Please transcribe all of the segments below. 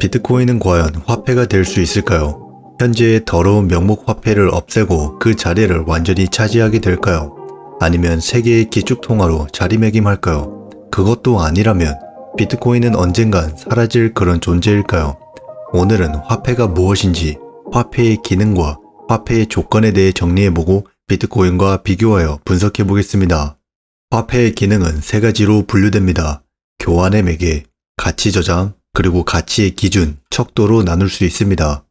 비트코인은 과연 화폐가 될 수 있을까요? 현재의 더러운 명목 화폐를 없애고 그 자리를 완전히 차지하게 될까요? 아니면 세계의 기축통화로 자리매김할까요? 그것도 아니라면 비트코인은 언젠간 사라질 그런 존재일까요? 오늘은 화폐가 무엇인지, 화폐의 기능과 화폐의 조건에 대해 정리해보고 비트코인과 비교하여 분석해보겠습니다. 화폐의 기능은 세 가지로 분류됩니다. 교환의 매개, 가치 저장, 그리고 가치의 기준, 척도로 나눌 수 있습니다.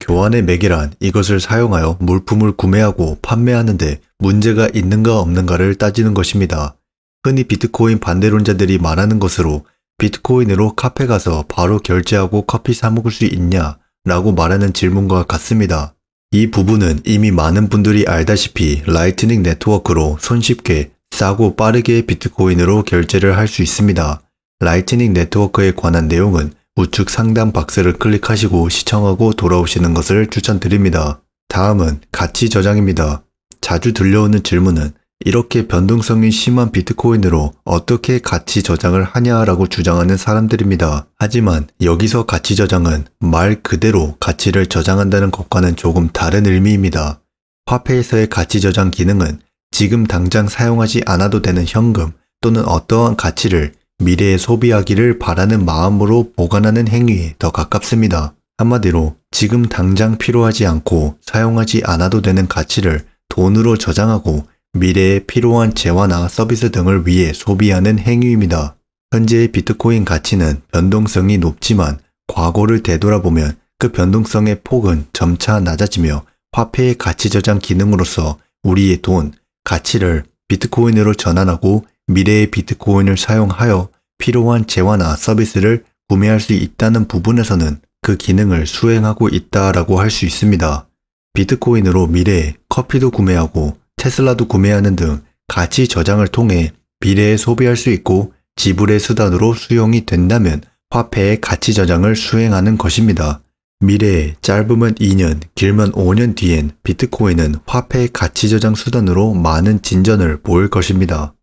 교환의 매개란 이것을 사용하여 물품을 구매하고 판매하는데 문제가 있는가 없는가를 따지는 것입니다. 흔히 비트코인 반대론자들이 말하는 것으로 비트코인으로 카페 가서 바로 결제하고 커피 사 먹을 수 있냐? 라고 말하는 질문과 같습니다. 이 부분은 이미 많은 분들이 알다시피 라이트닝 네트워크로 손쉽게 싸고 빠르게 비트코인으로 결제를 할 수 있습니다. 라이트닝 네트워크에 관한 내용은 우측 상단 박스를 클릭하시고 시청하고 돌아오시는 것을 추천드립니다. 다음은 가치 저장입니다. 자주 들려오는 질문은 이렇게 변동성이 심한 비트코인으로 어떻게 가치 저장을 하냐라고 주장하는 사람들입니다. 하지만 여기서 가치 저장은 말 그대로 가치를 저장한다는 것과는 조금 다른 의미입니다. 화폐에서의 가치 저장 기능은 지금 당장 사용하지 않아도 되는 현금 또는 어떠한 가치를 미래에 소비하기를 바라는 마음으로 보관하는 행위에 더 가깝습니다. 한마디로 지금 당장 필요하지 않고 사용하지 않아도 되는 가치를 돈으로 저장하고 미래에 필요한 재화나 서비스 등을 위해 소비하는 행위입니다. 현재의 비트코인 가치는 변동성이 높지만 과거를 되돌아보면 그 변동성의 폭은 점차 낮아지며 화폐의 가치 저장 기능으로서 우리의 돈, 가치를 비트코인으로 전환하고 미래의 비트코인을 사용하여 필요한 재화나 서비스를 구매할 수 있다는 부분에서는 그 기능을 수행하고 있다라고 할 수 있습니다. 비트코인으로 미래에 커피도 구매하고 테슬라도 구매하는 등 가치 저장을 통해 미래에 소비할 수 있고 지불의 수단으로 수용이 된다면 화폐의 가치 저장을 수행하는 것입니다. 미래에 짧으면 2년, 길면 5년 뒤엔 비트코인은 화폐의 가치 저장 수단으로 많은 진전을 보일 것입니다.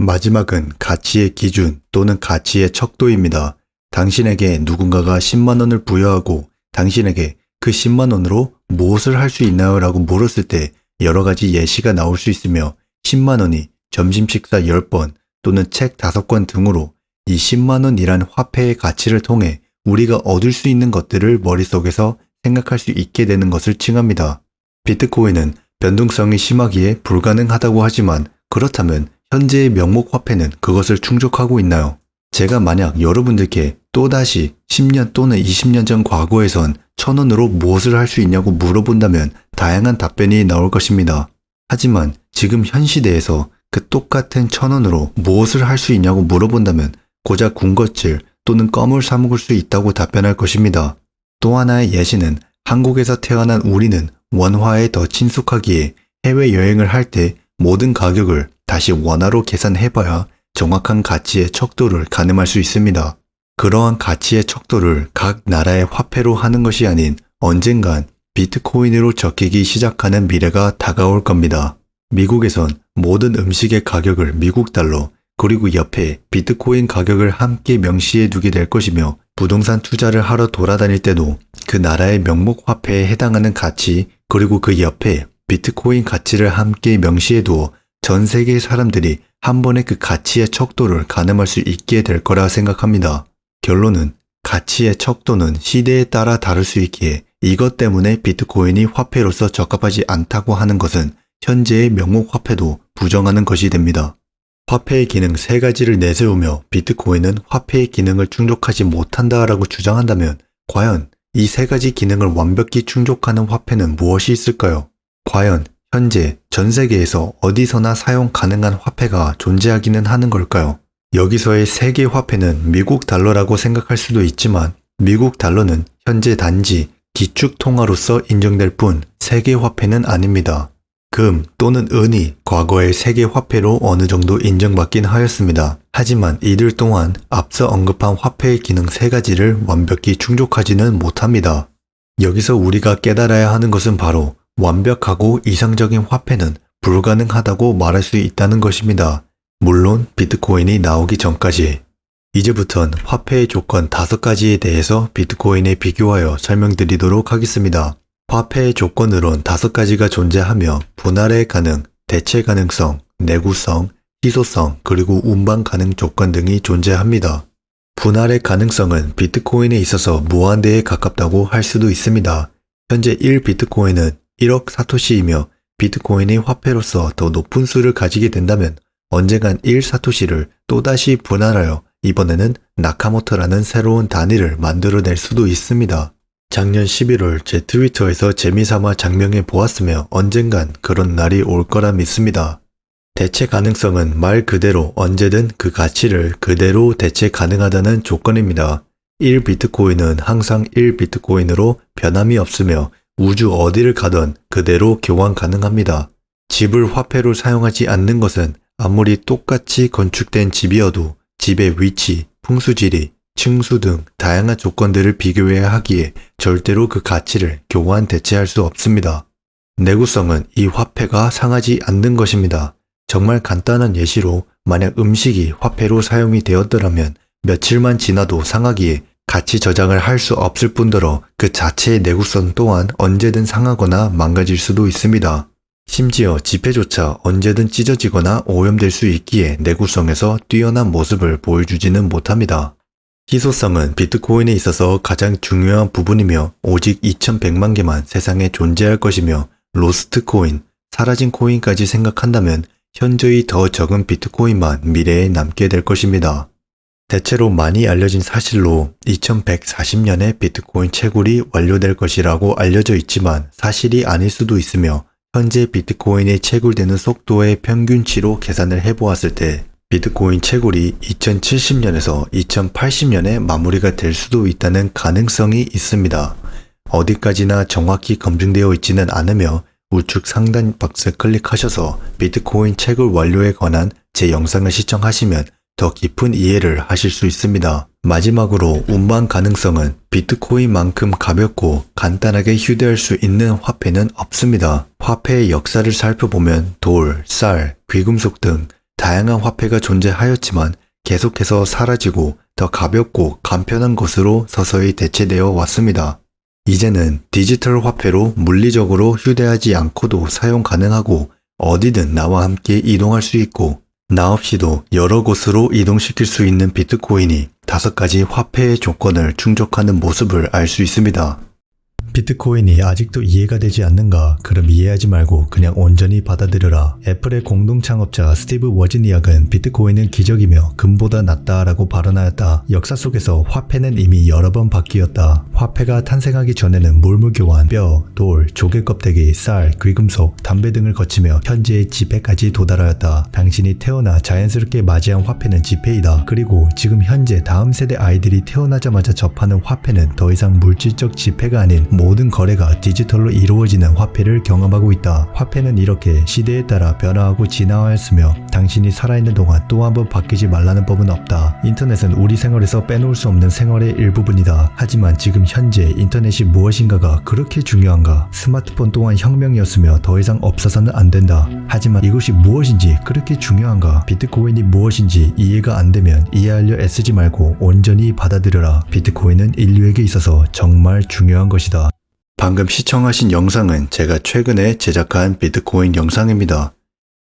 마지막은 가치의 기준 또는 가치의 척도입니다. 당신에게 누군가가 10만원을 부여하고 당신에게 그 10만원으로 무엇을 할 수 있나요? 라고 물었을 때 여러 가지 예시가 나올 수 있으며 10만원이 점심 식사 10번 또는 책 5권 등으로 이 10만원이란 화폐의 가치를 통해 우리가 얻을 수 있는 것들을 머릿속에서 생각할 수 있게 되는 것을 칭합니다. 비트코인은 변동성이 심하기에 불가능하다고 하지만 그렇다면 현재의 명목 화폐는 그것을 충족하고 있나요? 제가 만약 여러분들께 또다시 10년 또는 20년 전 과거에선 천원으로 무엇을 할 수 있냐고 물어본다면 다양한 답변이 나올 것입니다. 하지만 지금 현 시대에서 그 똑같은 천원으로 무엇을 할 수 있냐고 물어본다면 고작 군것질 또는 껌을 사먹을 수 있다고 답변할 것입니다. 또 하나의 예시는 한국에서 태어난 우리는 원화에 더 친숙하기에 해외여행을 할 때 모든 가격을 다시 원화로 계산해봐야 정확한 가치의 척도를 가늠할 수 있습니다. 그러한 가치의 척도를 각 나라의 화폐로 하는 것이 아닌 언젠간 비트코인으로 적히기 시작하는 미래가 다가올 겁니다. 미국에선 모든 음식의 가격을 미국 달러, 그리고 옆에 비트코인 가격을 함께 명시해 두게 될 것이며 부동산 투자를 하러 돌아다닐 때도 그 나라의 명목 화폐에 해당하는 가치, 그리고 그 옆에 비트코인 가치를 함께 명시해 두어 전 세계의 사람들이 한 번에 그 가치의 척도를 가늠할 수 있게 될 거라 생각합니다. 결론은 가치의 척도는 시대에 따라 다를 수 있기에 이것 때문에 비트코인이 화폐로서 적합하지 않다고 하는 것은 현재의 명목 화폐도 부정하는 것이 됩니다. 화폐의 기능 세 가지를 내세우며 비트코인은 화폐의 기능을 충족하지 못한다라고 주장한다면 과연 이 세 가지 기능을 완벽히 충족하는 화폐는 무엇이 있을까요? 과연 현재 전 세계에서 어디서나 사용 가능한 화폐가 존재하기는 하는 걸까요? 여기서의 세계 화폐는 미국 달러라고 생각할 수도 있지만 미국 달러는 현재 단지 기축 통화로서 인정될 뿐 세계 화폐는 아닙니다. 금 또는 은이 과거의 세계 화폐로 어느 정도 인정받긴 하였습니다. 하지만 이들 또한 앞서 언급한 화폐의 기능 세 가지를 완벽히 충족하지는 못합니다. 여기서 우리가 깨달아야 하는 것은 바로 완벽하고 이상적인 화폐는 불가능하다고 말할 수 있다는 것입니다. 물론 비트코인이 나오기 전까지 이제부턴 화폐의 조건 5가지에 대해서 비트코인에 비교하여 설명드리도록 하겠습니다. 화폐의 조건으론 5가지가 존재하며 분할의 가능, 대체 가능성, 내구성, 희소성, 그리고 운반 가능 조건 등이 존재합니다. 분할의 가능성은 비트코인에 있어서 무한대에 가깝다고 할 수도 있습니다. 현재 1비트코인은 1억 사토시이며 비트코인이 화폐로서 더 높은 수를 가지게 된다면 언젠간 1사토시를 또다시 분할하여 이번에는 나카모토라는 새로운 단위를 만들어낼 수도 있습니다. 작년 11월 제 트위터에서 재미삼아 장명해 보았으며 언젠간 그런 날이 올 거라 믿습니다. 대체 가능성은 말 그대로 언제든 그 가치를 그대로 대체 가능하다는 조건입니다. 1비트코인은 항상 1비트코인으로 변함이 없으며 우주 어디를 가든 그대로 교환 가능합니다. 집을 화폐로 사용하지 않는 것은 아무리 똑같이 건축된 집이어도 집의 위치, 풍수지리, 층수 등 다양한 조건들을 비교해야 하기에 절대로 그 가치를 교환 대체할 수 없습니다. 내구성은 이 화폐가 상하지 않는 것입니다. 정말 간단한 예시로 만약 음식이 화폐로 사용이 되었더라면 며칠만 지나도 상하기에 가치 저장을 할 수 없을 뿐더러 그 자체의 내구성 또한 언제든 상하거나 망가질 수도 있습니다. 심지어 지폐조차 언제든 찢어지거나 오염될 수 있기에 내구성에서 뛰어난 모습을 보여주지는 못합니다. 희소성은 비트코인에 있어서 가장 중요한 부분이며 오직 2100만 개만 세상에 존재할 것이며 로스트 코인, 사라진 코인까지 생각한다면 현저히 더 적은 비트코인만 미래에 남게 될 것입니다. 대체로 많이 알려진 사실로 2140년에 비트코인 채굴이 완료될 것이라고 알려져 있지만 사실이 아닐 수도 있으며 현재 비트코인이 채굴되는 속도의 평균치로 계산을 해보았을 때 비트코인 채굴이 2070년에서 2080년에 마무리가 될 수도 있다는 가능성이 있습니다. 어디까지나 정확히 검증되어 있지는 않으며 우측 상단 박스 클릭하셔서 비트코인 채굴 완료에 관한 제 영상을 시청하시면 더 깊은 이해를 하실 수 있습니다. 마지막으로 운반 가능성은 비트코인만큼 가볍고 간단하게 휴대할 수 있는 화폐는 없습니다. 화폐의 역사를 살펴보면 돌, 쌀, 귀금속 등 다양한 화폐가 존재하였지만 계속해서 사라지고 더 가볍고 간편한 것으로 서서히 대체되어 왔습니다. 이제는 디지털 화폐로 물리적으로 휴대하지 않고도 사용 가능하고 어디든 나와 함께 이동할 수 있고 나 없이도 여러 곳으로 이동시킬 수 있는 비트코인이 다섯 가지 화폐의 조건을 충족하는 모습을 알 수 있습니다. 비트코인이 아직도 이해가 되지 않는가? 그럼 이해하지 말고 그냥 온전히 받아들여라. 애플의 공동 창업자 스티브 워즈니악은 비트코인은 기적이며 금보다 낫다라고 발언하였다. 역사 속에서 화폐는 이미 여러 번 바뀌었다. 화폐가 탄생하기 전에는 물물 교환, 뼈, 돌, 조개 껍데기, 쌀, 귀금속, 담배 등을 거치며 현재의 지폐까지 도달하였다. 당신이 태어나 자연스럽게 맞이한 화폐는 지폐이다. 그리고 지금 현재 다음 세대 아이들이 태어나자마자 접하는 화폐는 더 이상 물질적 지폐가 아닌 모든 거래가 디지털로 이루어지는 화폐를 경험하고 있다. 화폐는 이렇게 시대에 따라 변화하고 진화하였으며 당신이 살아있는 동안 또 한 번 바뀌지 말라는 법은 없다. 인터넷은 우리 생활에서 빼놓을 수 없는 생활의 일부분이다. 하지만 지금 현재 인터넷이 무엇인가가 그렇게 중요한가? 스마트폰 또한 혁명이었으며 더 이상 없어서는 안 된다. 하지만 이것이 무엇인지 그렇게 중요한가? 비트코인이 무엇인지 이해가 안 되면 이해하려 애쓰지 말고 온전히 받아들여라. 비트코인은 인류에게 있어서 정말 중요한 것이다. 방금 시청하신 영상은 제가 최근에 제작한 비트코인 영상입니다.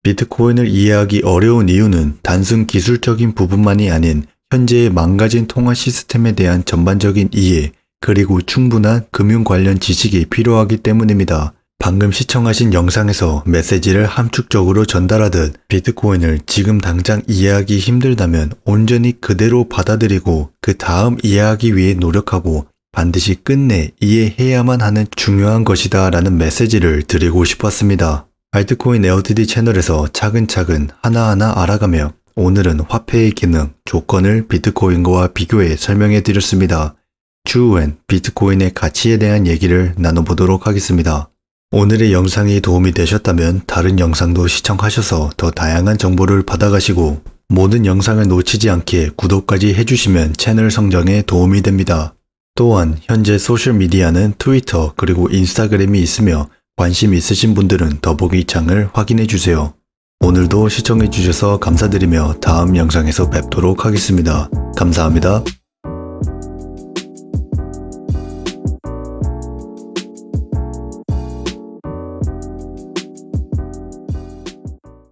비트코인을 이해하기 어려운 이유는 단순 기술적인 부분만이 아닌 현재의 망가진 통화 시스템에 대한 전반적인 이해, 그리고 충분한 금융 관련 지식이 필요하기 때문입니다. 방금 시청하신 영상에서 메시지를 함축적으로 전달하듯 비트코인을 지금 당장 이해하기 힘들다면 온전히 그대로 받아들이고 그 다음 이해하기 위해 노력하고 반드시 끝내 이해해야만 하는 중요한 것이다 라는 메시지를 드리고 싶었습니다. 알트코인 에어티디 채널에서 차근차근 하나하나 알아가며 오늘은 화폐의 기능, 조건을 비트코인과 비교해 설명해 드렸습니다. 추후엔 비트코인의 가치에 대한 얘기를 나눠보도록 하겠습니다. 오늘의 영상이 도움이 되셨다면 다른 영상도 시청하셔서 더 다양한 정보를 받아가시고 모든 영상을 놓치지 않게 구독까지 해주시면 채널 성장에 도움이 됩니다. 또한 현재 소셜미디어는 트위터 그리고 인스타그램이 있으며 관심 있으신 분들은 더보기 창을 확인해 주세요. 오늘도 시청해 주셔서 감사드리며 다음 영상에서 뵙도록 하겠습니다. 감사합니다.